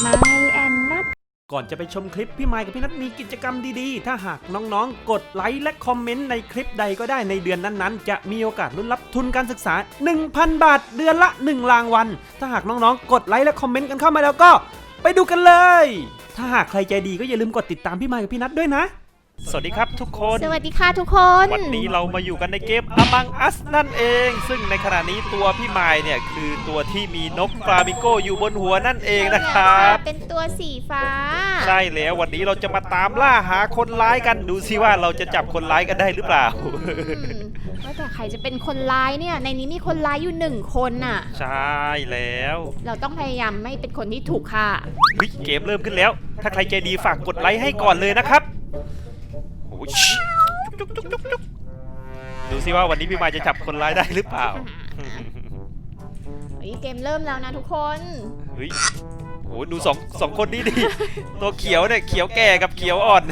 ไมแอนนัทก่อนจะไปชมคลิปพี่ไมค์กับพี่นัทมีกิจกรรมดีๆ ถ้าหากน้องๆ กดไลค์และคอมเมนต์ในคลิปใดก็ได้ในเดือนนั้นๆ จะมีโอกาสลุ้นรับทุนการศึกษา 1,000 บาท เดือนละ 1 รางวัล ถ้าหากน้องๆ กดไลค์และคอมเมนต์กันเข้ามาแล้วก็ ไปดูกันเลย ถ้าหากใครใจดีก็อย่าลืมกดติดตามพี่ไมค์กับพี่นัทด้วยนะ สวัสดีครับทุกคน สวัสดีค่ะทุกคน วันนี้เรามาอยู่กันในเกม Among Us นั่นเอง ซึ่งในขณะนี้ตัวพี่ไมค์เนี่ยคือตัวที่มีนกฟลามิงโกอยู่บนหัวนั่นเองนะครับ เป็นตัวสีฟ้า ใช่แล้ววันนี้เราจะมาตามล่าหาคนร้ายกันดูซิว่าเราจะจับคนร้ายกันได้หรือเปล่าอืมว่าแต่ใครจะเป็นคนร้ายเนี่ย ในนี้มีคนร้ายอยู่หนึ่งคนน่ะ ใช่แล้ว เราต้องพยายามไม่เป็นคนที่ถูกฆ่าเฮ้ยเกมเริ่มขึ้นแล้ว ถ้าใครใจดีฝากกดไลค์ให้ก่อนเลยนะครับโอ้ย จุ๊กจุ๊กจุ๊กดูซิว่าวันนี้พี่มายจะจับคนร้ายได้หรือเปล่าเฮ้ยเกมเริ่มแล้วนะทุกคน เฮ้ยโอ้ดูสองสองคนนี้ดิตัวเขียวเนี่ยเขียวแก่กับเขียวอ่อน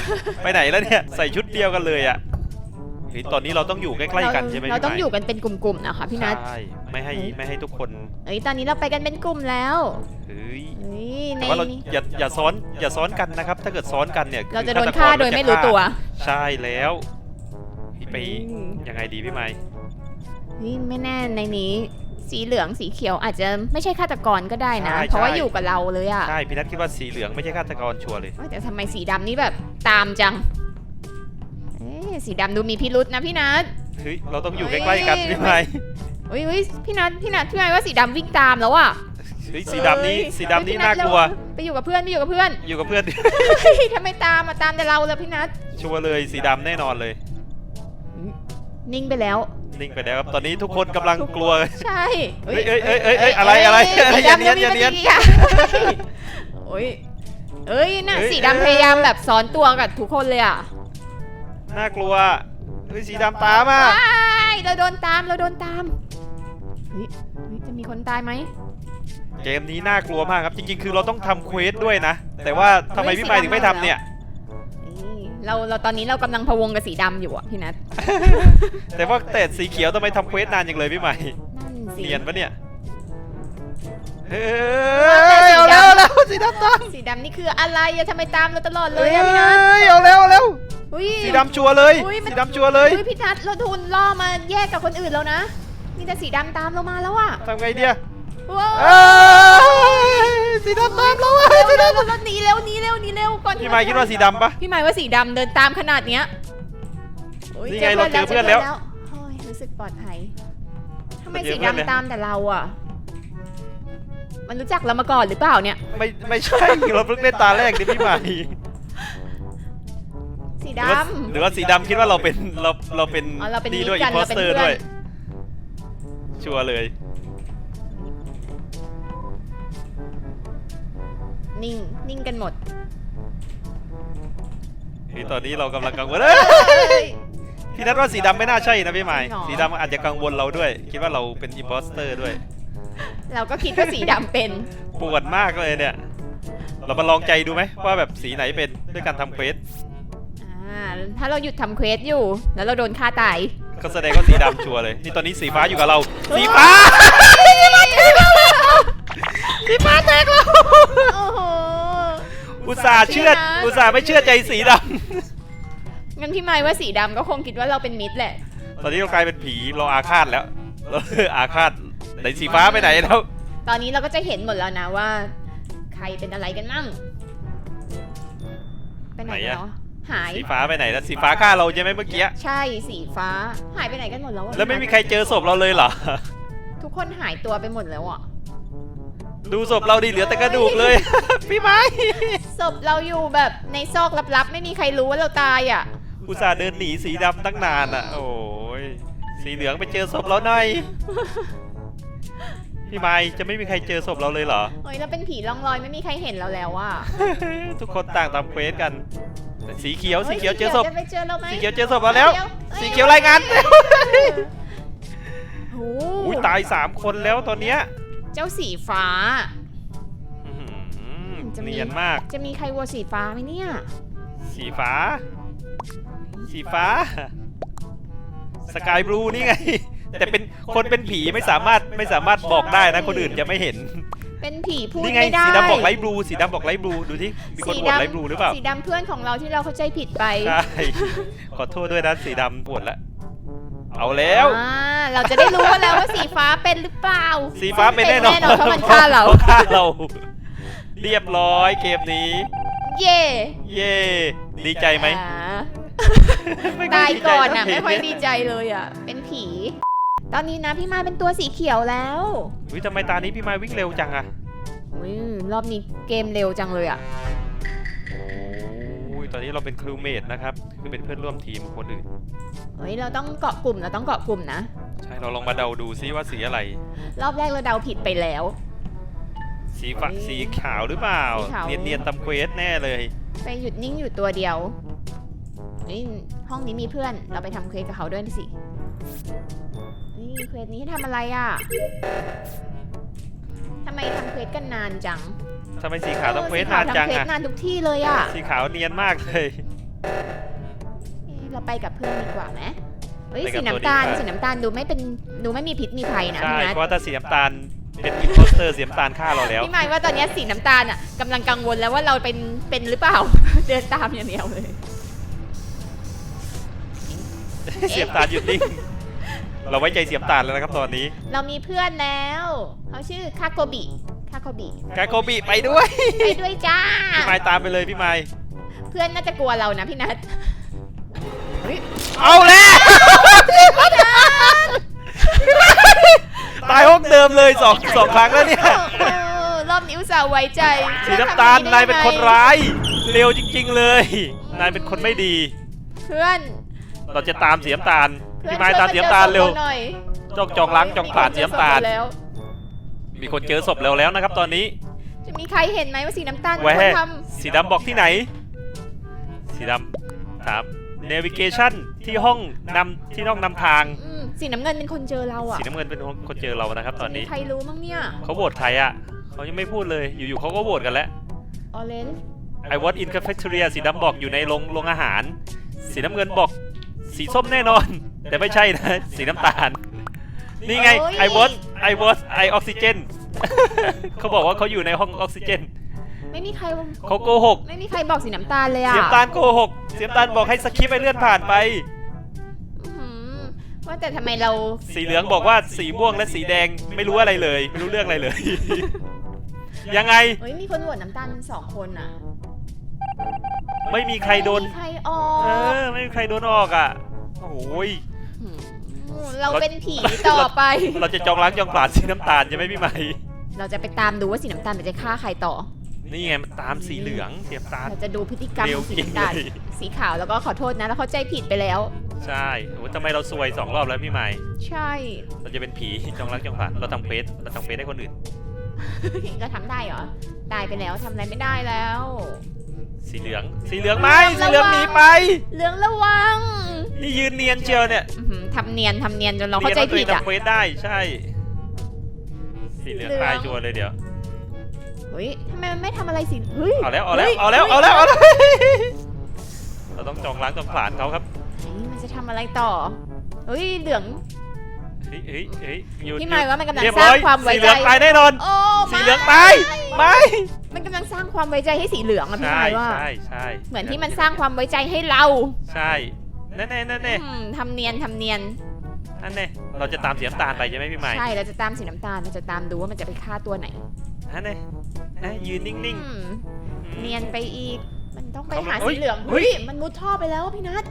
ไปไหนแล้วเนี่ยใส่ชุดเดียวกันเลยอะเฮ้ยตอนนี้เราต้องอยู่ใกล้ๆกันใช่ไหมเราต้องอยู่กันเป็นกลุ่มๆนะคะพี่นัทใช่ไม่ให้ไม่ให้ทุกคนเฮ้ยตอนนี้เราไปกันเป็นกลุ่มแล้วเฮ้ยเฮ้ยในแต่ว่าเราอย่าอย่าซ้อนอย่าซ้อนกันนะครับ ถ้าเกิดซ้อนกันเนี่ยเราจะโดนฆ่าโดยไม่รู้ตัว ใช่แล้ว ไปอืมยังไงดีพี่ไม้นี่ไม่แน่ในนี้ สีเหลืองสีเขียวอาจจะไม่ใช่ฆาตกรก็ได้นะ เพราะว่าอยู่กับเราเลยอะใช่พี่นัทคิดว่าสีเหลืองไม่ใช่ฆาตกรชัวร์เลยเอ้ยแต่ทำไมสีดำนี่แบบตามจังเอ๊ะสีดำดูมีพิรุษนะพี่นัทเฮ้ยเราต้องอยู่เฮ้ใกยล้ๆกันพี่ไม้อุ้ยอุ้ยพี่นัทพี่นัทพี่นัทว่าสีดำวิ่งตามแล้วอะเฮ้ยสีดำนี้เอ้ยสีดำนี้พี่น่ากลัว ไปอยู่กับเพื่อนไปอยู่กับเพื่อน อยู่กับเพื่อนเฮ้ยทำไมตามมาตามแต่เราแล้วพี่นัทชัวร์เลยสีดำแน่นอนเลย นิ่งไปแล้ว นิ่งไปแล้วครับ ตอนนี้ทุกคนกำลังกลัว ใช่เอ้ยเอ้ยเอ้ยเอ้ยเอ้ยอะไรอะไรสีอย่าดำเนียนอย่าเนียนมีปฏิกิริาโอ้ยเอ้ยน่ะเอ้ยสีดำพยายามแบบซ้อนตัวกับทุกคนเลยอะน่ากลัวเฮ้ยสีดำตามอะว้ายเราโดนตามเราโดนตามเฮ้ยเฮ้ยจะมีคนตายไหมเกมนี้น่ากลัวมากครับจริง ๆ คือเราต้องทำเควสด้วยนะ แต่ว่าทำไมพี่ไม้ถึงไม่ทำเนี่ยนี่ เราเราตอนนี้เรากำลังพะวงกับสีดำอยู่อะพี่นัทแต่ว่าแต่สีเขียวทำไมทำเควสนานจังเลยพี่ใหม่นั่นสิเนียนปะเนี่ยเฮ้แต่ยสีเอาดำแล้วเอาแล้วสีดำตามสีดำนี่คืออะไรอะทำไมตามเราตลอดเลเฮ้ยยอะพี่นัทเอาแล้วเอาแล้วอุ้ยสีดำชัวร์เลยอุ๊ยมัน สีดำชัวร์เลยอุ้ยพี่นัทเราทุนล่อมาแยกกับคนอื่นแล้วนะมีแต่สีดำตามเรามาแล้วอะทำไงเดีย ว้าวเอ้ยสีดำตามเราเว้ยเร็วสีเร็วดำ เร็วหนีเร็วหนีเร็วหนีเร็วก่อนพี่ใหม่คิดว่าสีดำปะ พี่หมายว่าสีดำเดินตามขนาดเนี้ยอุ๊ยนี่ไงเราเจอเพื่อนแล้วโอ้ยรู้สึกปลอดภัยทำไมเราเจสีอเพื่อนแล้ว ดำตามแต่เราอะมันรู้จักเรามาก่อนหรือเปล่าเนี่ย ไม่ไม่ใช่ เราเพิ่งเล่นตาแรกนี่พี่ใหม่สีหรือดว่าหรือว่าสีดำคิดว่าเราเป็นเราเราเป็นอ๋อเราเป็นนี่ด้วยมิอิตนรโพกันสเตอร์เราเป็นเพื่อนด้วยชัวร์ นิ่ง นิ่งกันหมดคือตอนนี้เรากำลังกังวลเอ้ยพี่นัทว่าสีดำไม่น่าใช่นะพี่ใหม่จริงเหรอสีดำอาจจะกังวลเราด้วย คิดว่าเราเป็นอิมโพสเตอร์ด้วย เราก็คิดว่าสีดำเป็นปวดมากเลยเนี่ย เรามาลองใจดูไหมว่าแบบสีไหนเป็นด้วยการทำเควสอ่าถ้าเราหยุดทำเควสอยู่ แล้วเราโดนฆ่าตาย ก็แสดงว่าสีดำชัวร์เลย นี่ตอนนี้สีฟ้าอยู่กับเรา สีฟ้า สีฟ้าแตกแล้ว โอ้โห อุตส่าห์เชื่อ อุตส่าห์ไม่เชื่อใจสีดงั้นพี่หมายว่าสีดำก็คงคิดว่าเราเป็นมิตรแหละำ ตอนนี้เรากลายเป็นผีเราอาฆาตแล้วเราอาฆาตไหนสีฟ้าไปไหนแล้ว ตอนนี้เราก็จะเห็นหมดแล้วนะว่า ใครเป็นอะไรกันมั่งไปไหนกันเนาะหาย สีฟ้าไปไหนแล้ว สีฟ้าฆ่าเราใช่ไหมเมื่อกี้ ใช่สีฟ้า หายไปไหนกันหมดแล้วอะแล้วไม่มีใครเจอศพเราเลยเหรอ ทุกคนหายตัวไปหมดแล้วอะ ดูศพเราดิเหลือแต่กระดูกเลย พี่ไม้ศพเราอยู่แบบในซอกลับๆ ไม่มีใครรู้ว่าเราตายอะ อุตส่าห์เดินหนีสีดำตั้งนานอะ โอ้ยสีเหลืองไปเจอศพเราหน่อยพี่ไม้จะไม่มีใครเจอศพเราเลยเหรอเฮ้ยเราเป็นผีล่องลอยไม่มีใครเห็นเราแล้วอะทุกคนต่างทำเควสกัน สีเขียวสีเขียวเจอศพ จะไปเจอเราไหมสีเขียวเจอศพเราแล้ว อ้สีเขียวรายงานโอ้อุ้ยตายสามคนแล้วตอนเนี้ย เจ้าสีฟ้าอื้อหือจะมี เนียนมาก จะมีใครวัวสีฟ้าไหมเนี่ย สีฟ้า สีฟ้า สกายบลูนี่ไง แต่เป็นคนเป็นผีไม่สามารถไม่สามารถบอกได้นะ คนอื่นจะไม่เห็น เป็นผีพูดนี่ไง ไม่ได้สีดำบอกไลท์บลู สีดำบอกไลท์บลู ดูที่มีคนสีโหวตดำไลท์บลูหรือเปล่า สีดำเพื่อนของเราที่เราเข้าใจผิดไป ใช่ ขอโทษด้วยนะ สีดำโหวตแล้ว เอาแล้ว อ่าเราจะได้รู้แล้วว่าสีฟ้าเป็นหรือเปล่าสีฟ้าเป็นแน่นอนเพราะมันฆ่าเรา พะฆ่าเรา เรียบร้อยเกมนี้ เย่เย่ดีใจไหมอ่าไม่ค่ตายดีใจก่อนอะเท่าไม่ค่อยเพลงดีใจเลยอะ เป็นผี ตอนนี้นะพี่มาเป็นตัวสีเขียวแล้วอุ๊ยทำไมตานี้พี่ไม้วิ่งเร็วจังอะอุ้ยรอบนี้เกมเร็วจังเลยอะโอ้ยตอนนี้ เราเป็นครูเมทนะครับคือเป็นเพื่อนร่วมทีมคนอื่น เฮ้ยเราต้องเกาะกลุ่มเราต้องเกาะกลุ่มนะ ใช่เราลองมาเดาดูซิว่าสีอะไร รอบแรกเราเดาผิดไปแล้ว สีฟ้าเฮ้ยสีขาวหรือเปล่า สีขาว เนียนเนียนๆตำเควสแน่เลย ไปหยุดนิ่งอยู่ตัวเดียวนี่ห้องนี้มีเพื่อนเราไปทำเควสกับเขาด้วยสินี่เควสนี้ให้ทำอะไรอะทำไมทำเควสกันนานจัง ทำไมสีขาวตำเควสสีขนานจังทำเควสอะนานทุกที่เลยอะสีขาวเนียนมากเลยเอ๊ะเราไปกับเพื่อนดีกว่าไหมเฮ้ยไปกับสีน้ำตาลตัวนี้ค่ะสีน้ำตาลดูไม่เป็นดูไม่มีพิษมีภัยนะใช่พี่นัทเพราะว่าถ้าสีน้ำตาลเป็นอินโพสเตอร์สีน้ำตาลฆ่าเราแล้วพี่หมายว่าตอนนี้สีน้ำตาลอะกำลังกังวลแล้วว่าเราเป็นเป็นหรือเปล่า เดินตามอย่างเดียวเลยเสียมตาลหยุดนิ่งเราไว้ใจเสียมตาลแล้วนะครับตอนนี้ เรามีเพื่อนแล้วเขาชื่อคาโกบิ คาโกบิกาโกบิไปด้วยไปด้วยจ้า พี่ไม้ตามไปเลยพี่ไม้เพื่อนน่าจะกลัวเรานะพี่นัทเฮ้ยเอาแล้วตายห้องเดิมเลยสองสองครั้งแล้วเนี่ยโอ้รอบนี้อุตส่าห์ไว้ใจสีน้ำตาลนายเป็นคนร้ายเร็วจริง ๆ เลยนายเป็นคนไม่ดี เพื่อนเราจะตามสีน้ำตาลเพื่อนพี่ไม้ตามสีน้ำตาลเร็วช่ยมจอศพหน่อยจองจองล้างจองผ่านสีน้ำตาลแล้ว มีคนเจอศพแล้วแล้วนะครับ ตอนนี้จะมีใครเห็นไหมว่าสีน้ำตาลเป็นแหวคนทสีดำบอกที่ไหน สีดำถาม navigation ที่ห้องนำที่ห้องนำทางำอืมสีน้ำเงินเป็นคนเจอเราอะสีน้ำเงินเป็นคนเจอเรานะครับ ตอนจะมีนี้ใครรู้มั้งเนี่ยเขาโหวตใครอะเขายังไม่พูดเลยอยู่ๆเขาก็โหวตกันแล้ว ออเรนจ์ I was in cafeteria สีดำบอกอยู่ในโรงโรงอาหาร สีน้ำเงินบอก สีส้มแน่นอน แต่ไม่ใช่นะ สีน้ำตาล นี่ไง I was I was I oxygen เขาบอกว่าเขาอยู่ในห้องออกซิเจนไม่มีใครเขาโกหก ไม่มีใครบอกสีน้ำตาลเลยอะเสียมตาลโกหก เสียมตาลบอกให้สคิปไปเลื่อนผ่านไปอื้อหือว่าแต่ทำไมเรา สีเหลืองบอกว่าสีม่วงและสีแดงไม่รู้อะไรเลย ไม่รู้เรื่องอะไรเลย ยังไงเฮ้ยมีคนโหวตน้ำตาลสองคนอะไม่มีใครโดนไม่มีใครออเอกอไม่มีใครโดนออกอะโอ้ยหือ เราเป็นผีต่อไป เราจะจองล้างจองผลาญสีน้ำตาลใช่ไหมพี่ใหม่เราจะไปตามดูว่าสีน้ำตาลมันจะฆ่าใครต่อ นี่ไงมันตามสีเหลืองเสียมตาล เราจะดูพฤติกรรมเร็ขวองสีจริงน้ำตาลเลย สีขาวแล้วก็ขอโทษนะแล้วเข้าใจผิดไปแล้ว ใช่โอ้ยทำไมเราซวยสองรอบแล้วพี่ใหม่ใช่ เราจะเป็นผีจองล้างจองผลาญเราทำเฟสเราทำเฟสให้คนอื่น ก็ทำได้เหรอ ตายไปแล้วทำอะไรไม่ได้แล้ว สีเหลือง สีเหลืองไหมระวังสีเหลืองหนีไปเรื่องระวัง นี่ยืนเนียนเชียวเนี่ยอื้อหือทำเนียนทำเนียนจนเราเข้าใจผิดเรียนว่าอะตัวเองทำเฟสได้ใช่ สีเหลืองเหลืองตายชัวร์เลยเดี๋ยว เฮ้ยทำไมมันไม่ทำอะไรสิเฮ้ยเอาแล้ว เอาแล้วฮ้ยเอาแล้ว เอาแล้ว เอาแล้ว เราต้องจองล้างจองผลาญเขาครับ เฮ้ยมันจะทำอะไรต่อ เฮ้ย เหลือง เฮ้ยเฮ้ยเฮ้ยหยุดพี่หมายว่ามันกำลังเรียบสร้าร้งอยความไว้สีเหใจลืองตายแน่นอน โอ้สีเหลืองตาย ไม่ มันกำลังสร้างความไว้ใจให้สีเหลืองอะพี่ใช่หมายว่า ใช่ใช่เหมือนที่มันสร้างความไว้ใจให้เรา ใช่ แน่แน่แน่แน่อืมทำเนียนทำเนียน นั่นแน่เราจะตามเสียน้ำตาลไปใช่ไหมพี่ใหม่ใช่เราจะตามสีน้ำตาลเราจะตามดูว่ามันจะไปฆ่าตัวไหนนั่นแน่เอ้ยยืนนิ่งอืมๆ เนียนไปอีก มันต้องไปเขาหาเฮ้สียเหลืองเฮ้เฮ้ยยมันมุดท่อไปแล้วอะพี่นัท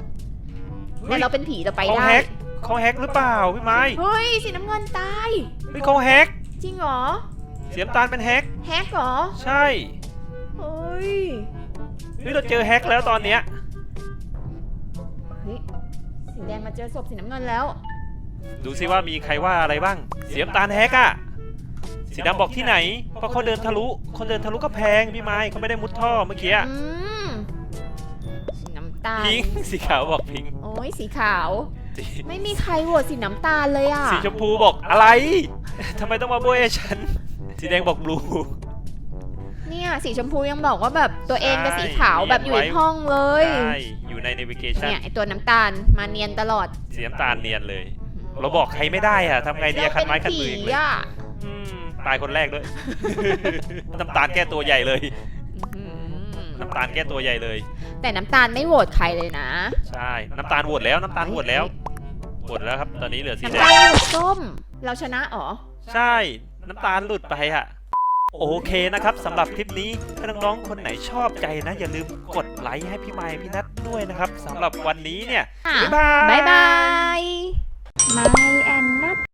เฮ้แต่ยเราเป็นผีเราไปเขาได้แฮกเขาแฮกหรือเปล่าพี่ไม้เฮ้ยสีน้ำเงินตาย เฮ้ยเขาแฮกจริงเหรอเสียน้ำตาลเป็นแฮกแฮกเหรอใช่ เฮ้ย เฮ้ยเราเจอแฮกแล้วตอนเนี้ยเฮ้ย สีแดงมาเจอศพสีน้ำเงินแล้ว ดูซิว่ามีใครว่าอะไรบ้าง เสียน้ำตาลแฮกอะสีดำบอกที่ไหนเพราะเขาเดินทะลุเขาเดินทะลุก็แพงพี่ไม้เขาไม่ได้มุดท่อเมื่อกี้อะอืมสีน้ำตาล พิงค์สีขาวบอกพิงค์โอ้ยสีขาว สี ไม่มีใครโหวตสีน้ำตาลเลยอะ สีชมพูบอกอะไรทำไมต้องมาโบยให้ฉัน สีแดงบอกบลู เนี่ยสีชมพูยังบอกว่าแบบตัวเองกับใช่สีขาวแบบอยู่ในเรียนไว้ ห้องเลย ใช่อยู่ ใน navigation เนี่ยไอตัวน้ำตาลมาเนียนตลอดสีน้ำตาลเนียนเลย เราบอกใครไม่ได้อะทำไงดีอะคันไม้คันมืออีกเลยอะอืมตายคนแรกด้วย น้ำตาลแก้ตัวใหญ่เลย อื้อหือน้ำตาลแก้ตัวใหญ่เลย แต่น้ำตาลไม่โหวตใครเลยนะใช่ น้ำตาลโหวตแล้ว น้ำตาลโหวตแล้วโหวตแล้วครับ ตอนนี้เหลือสีน้ำแดตาลงโหวตส้ม เราชนะเหรอใช่ น้ำตาลหลุดไปอะ โอเคนะครับสำหรับคลิปนี้ถ้าน้องๆคนไหนชอบใจนะ อย่าลืมกดไลค์ให้พี่ไมค์พี่นัทด้วยนะครับสำหรับวันนี้เนี่ยอะบ๊ายบาย บ๊ายบาย ไม้แอนนัท